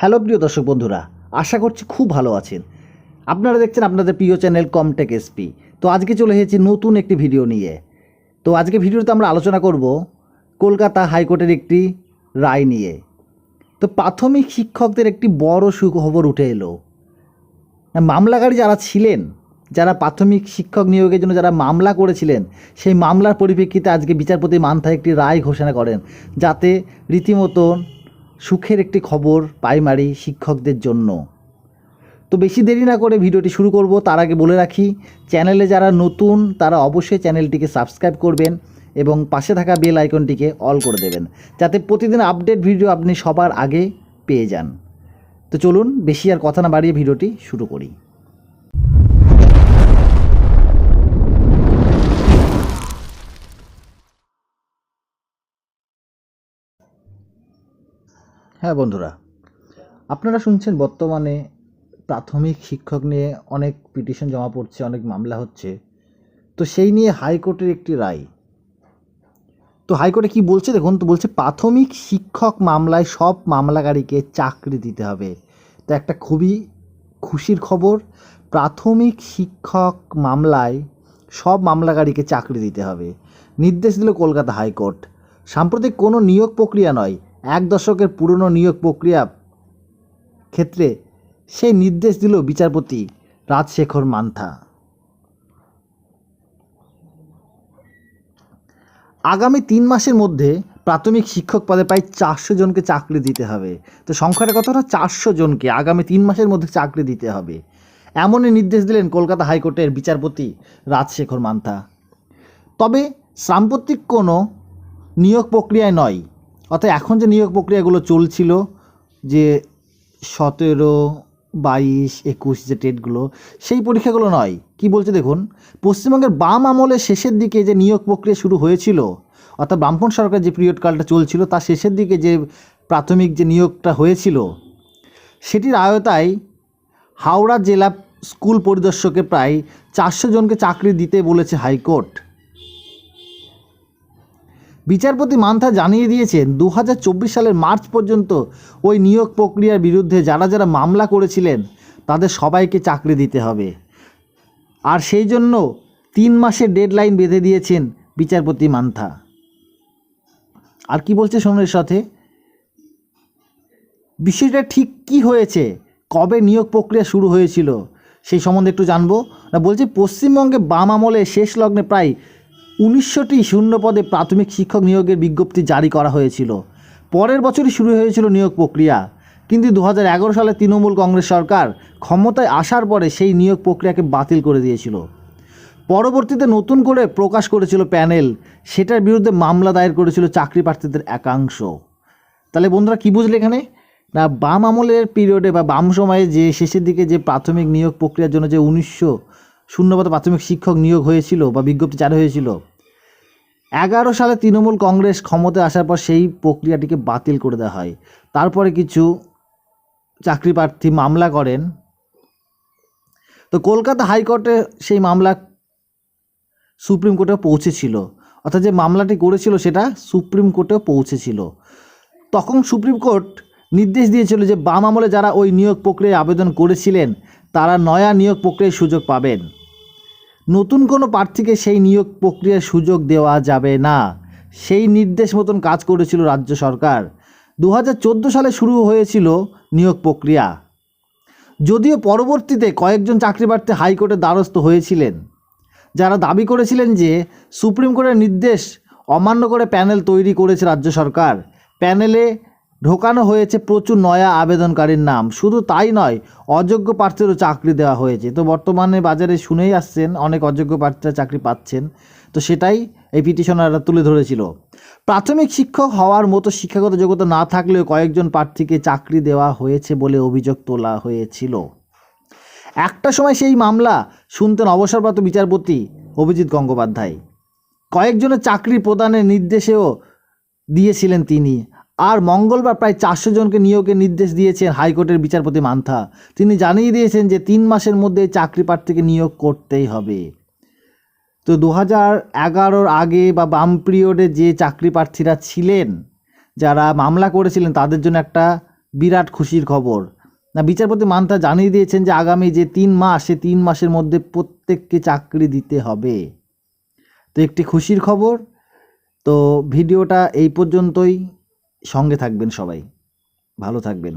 Hello প্রিয় দর্শক বন্ধুরা, আশা করছি খুব ভালো আছেন। আপনারা দেখছেন আপনাদের প্রিয় চ্যানেল কমটেক এসপি। তো আজকে চলে এসেছি নতুন একটি ভিডিও নিয়ে। তো আজকে ভিডিওতে আমরা আলোচনা করব কলকাতা হাইকোর্টের একটি রায় নিয়ে। তো প্রাথমিক শিক্ষকদের একটি বড় সুখবর উঠে এলো। মামলাকারী যারা ছিলেন, যারা প্রাথমিক শিক্ষক নিয়োগের জন্য যারা মামলা করেছিলেন, সেই মামলার পরিপ্রেক্ষিতে আজকে বিচারপতি মান্থা একটি রায় ঘোষণা করেন। যাতে রীতিমতন সুখের একটি খবর প্রাইমারি শিক্ষকদের জন্য। তো বেশি দেরি না করে ভিডিওটি শুরু করব। তার আগে বলে রাখি, চ্যানেলে যারা নতুন, তারা অবশ্যই চ্যানেলটিকে সাবস্ক্রাইব করবেন এবং পাশে থাকা বেল আইকনটিকে অল করে দেবেন, যাতে প্রতিদিন আপডেট ভিডিও আপনি সবার আগে পেয়ে যান। তো চলুন, বেশি আর কথা না বাড়িয়ে ভিডিওটি শুরু করি। হ্যাঁ বন্ধুরা। আপনারা শুনছেন বর্তমানে প্রাথমিক শিক্ষক নিয়ে অনেক পিটিশন জমা পড়ছে, অনেক মামলা হচ্ছে। তো সেই নিয়ে হাইকোর্টের একটি রায়। তো হাইকোর্টে কি বলছে? দেখুন তো, বলছে প্রাথমিক শিক্ষক মামলায় সব মামলাকারীকে চাকরি দিতে হবে। তো একটা খুবই খুশির খবর, প্রাথমিক শিক্ষক মামলায় সব মামলাকারীকে চাকরি দিতে হবে। নির্দেশ দিল কলকাতা হাইকোর্ট। সাম্প্রতিক কোনো নিয়োগ প্রক্রিয়া নয় এক দশকের পুরনো নিয়োগ প্রক্রিয়া ক্ষেত্রে সেই নির্দেশ দিল বিচারপতি রাজশেখর মান্থা। আগামী তিন মাসের মধ্যে প্রাথমিক শিক্ষক পদে প্রায় চারশো জনকে চাকরি দিতে হবে। তো সংখ্যাটা কতটা? চারশো জনকে আগামী তিন মাসের মধ্যে চাকরি দিতে হবে। এমনই নির্দেশ দিলেন কলকাতা হাইকোর্টের বিচারপতি রাজশেখর মান্থা। তবে সাম্প্রতিক কোনো নিয়োগ প্রক্রিয়ায় নয়। অর্থাৎ এখন যে নিয়োগ প্রক্রিয়াগুলো চলছিল, যে সতেরো, বাইশ, একুশ যে টেটগুলো সেই পরীক্ষাগুলো নয়। কি বলছে দেখুন, পশ্চিমবঙ্গের বাম আমলের শেষের দিকে যে নিয়োগ প্রক্রিয়া শুরু হয়েছিল, অর্থাৎ বামপন সরকার যে পিরিয়ড কালটা চলছিল, তার শেষের দিকে যে প্রাথমিক যে নিয়োগটা হয়েছিল, সেটির আয়তায় হাওড়া জেলা স্কুল পরিদর্শকে প্রায় চারশো জনকে চাকরি দিতে বলেছে হাইকোর্ট। বিচারপতি মান্থা জানিয়ে দিয়েছেন দু হাজার চব্বিশ সালের মার্চ পর্যন্ত ওই নিয়োগ প্রক্রিয়ার বিরুদ্ধে যারা যারা মামলা করেছিলেন, তাদের সবাইকে চাকরি দিতে হবে। আর সেই জন্য তিন মাসের ডেডলাইন বেঁধে দিয়েছেন বিচারপতি মান্থা। আর কি বলছে সোনের সাথে? বিষয়টা ঠিক কি হয়েছে? কবে নিয়োগ প্রক্রিয়া শুরু হয়েছিল? সেই সম্বন্ধে একটু জানব। না, বলছে পশ্চিমবঙ্গে বাম আমলে শেষ লগ্নে প্রায় উনিশশোটি শূন্য পদে প্রাথমিক শিক্ষক নিয়োগের বিজ্ঞপ্তি জারি করা হয়েছিল। পরের বছরই শুরু হয়েছিল নিয়োগ প্রক্রিয়া। কিন্তু দু হাজার এগারো সালে তৃণমূল কংগ্রেস সরকার ক্ষমতায় আসার পরে সেই নিয়োগ প্রক্রিয়াকে বাতিল করে দিয়েছিল। পরবর্তীতে নতুন করে প্রকাশ করেছিল প্যানেল। সেটার বিরুদ্ধে মামলা দায়ের করেছিল চাকরি প্রার্থীদের একাংশ। তাহলে বন্ধুরা কী বুঝলে এখানে? না, বাম আমলের পিরিয়ডে বা বাম সময়ে যে শেষের দিকে যে প্রাথমিক নিয়োগ প্রক্রিয়ার জন্য যে উনিশশো শূন্যপদে প্রাথমিক শিক্ষক নিয়োগ হয়েছিল বা বিজ্ঞপ্তি জারি হয়েছিল। এগারো সালে তৃণমূল কংগ্রেস ক্ষমতায় আসার পর সেই প্রক্রিয়াটিকে বাতিল করে দেওয়া হয়। তারপরে কিছু চাকরি প্রার্থী মামলা করেন। তো কলকাতা হাইকোর্টে সেই মামলা সুপ্রিম কোর্টে পৌঁছেছিল। অর্থাৎ যে মামলাটি করেছিল সেটা সুপ্রিম কোর্টেও পৌঁছেছিল। তখন সুপ্রিম কোর্ট নির্দেশ দিয়েছিল যে বাম আমলে যারা ওই নিয়োগ প্রক্রিয়ায় আবেদন করেছিলেন তারা নয়া নিয়োগ প্রক্রিয়ার সুযোগ পাবেন। নতুন কোনো প্রার্থীকে সেই নিয়োগ প্রক্রিয়ার সুযোগ দেওয়া যাবে না। সেই নির্দেশ মতন কাজ করেছিল রাজ্য সরকার। দু হাজার চোদ্দ সালে শুরু হয়েছিল নিয়োগ প্রক্রিয়া। যদিও পরবর্তীতে কয়েকজন চাকরি প্রার্থী হাইকোর্টের দ্বারস্থ হয়েছিলেন। যারা দাবি করেছিলেন যে সুপ্রিম কোর্টের নির্দেশ অমান্য করে প্যানেল তৈরি করেছে রাজ্য সরকার। প্যানেলে ঢোকানো হয়েছে প্রচুর নয়া আবেদনকারীর নাম। শুধু তাই নয়, অযোগ্য প্রার্থীরও চাকরি দেওয়া হয়েছে। তো বর্তমানে বাজারে শুনেই আসছেন, অনেক অযোগ্য প্রার্থীরা চাকরি পাচ্ছেন। তো সেটাই এই পিটিশনাররা তুলে ধরেছিল। প্রাথমিক শিক্ষক হওয়ার মতো শিক্ষাগত যোগ্যতা না থাকলেও কয়েকজন প্রার্থীকে চাকরি দেওয়া হয়েছে বলে অভিযোগ তোলা হয়েছিল। একটা সময় সেই মামলা শুনতেন অবসরপ্রাপ্ত বিচারপতি অভিজিৎ গঙ্গোপাধ্যায়। কয়েকজনের চাকরি প্রদানের নির্দেশেও দিয়েছিলেন তিনি। আর মঙ্গলবার প্রায় চারশো জনকে নিয়োগের নির্দেশ দিয়েছেন হাইকোর্টের বিচারপতি মান্থা। তিনি জানিয়ে দিয়েছেন যে তিন মাসের মধ্যে চাকরি প্রার্থীকে নিয়োগ করতেই হবে। তো দু হাজার এগারোর আগে বা বাম পিরিয়ডে যে চাকরি প্রার্থীরা ছিলেন, যারা মামলা করেছিলেন, তাদের জন্য একটা বিরাট খুশির খবর। না, বিচারপতি মান্তা জানিয়ে দিয়েছেন যে আগামী যে তিন মাস, সে তিন মাসের মধ্যে প্রত্যেককে চাকরি দিতে হবে। তো একটি খুশির খবর। তো ভিডিওটা এই পর্যন্তই। সঙ্গে থাকবেন সবাই। ভালো থাকবেন।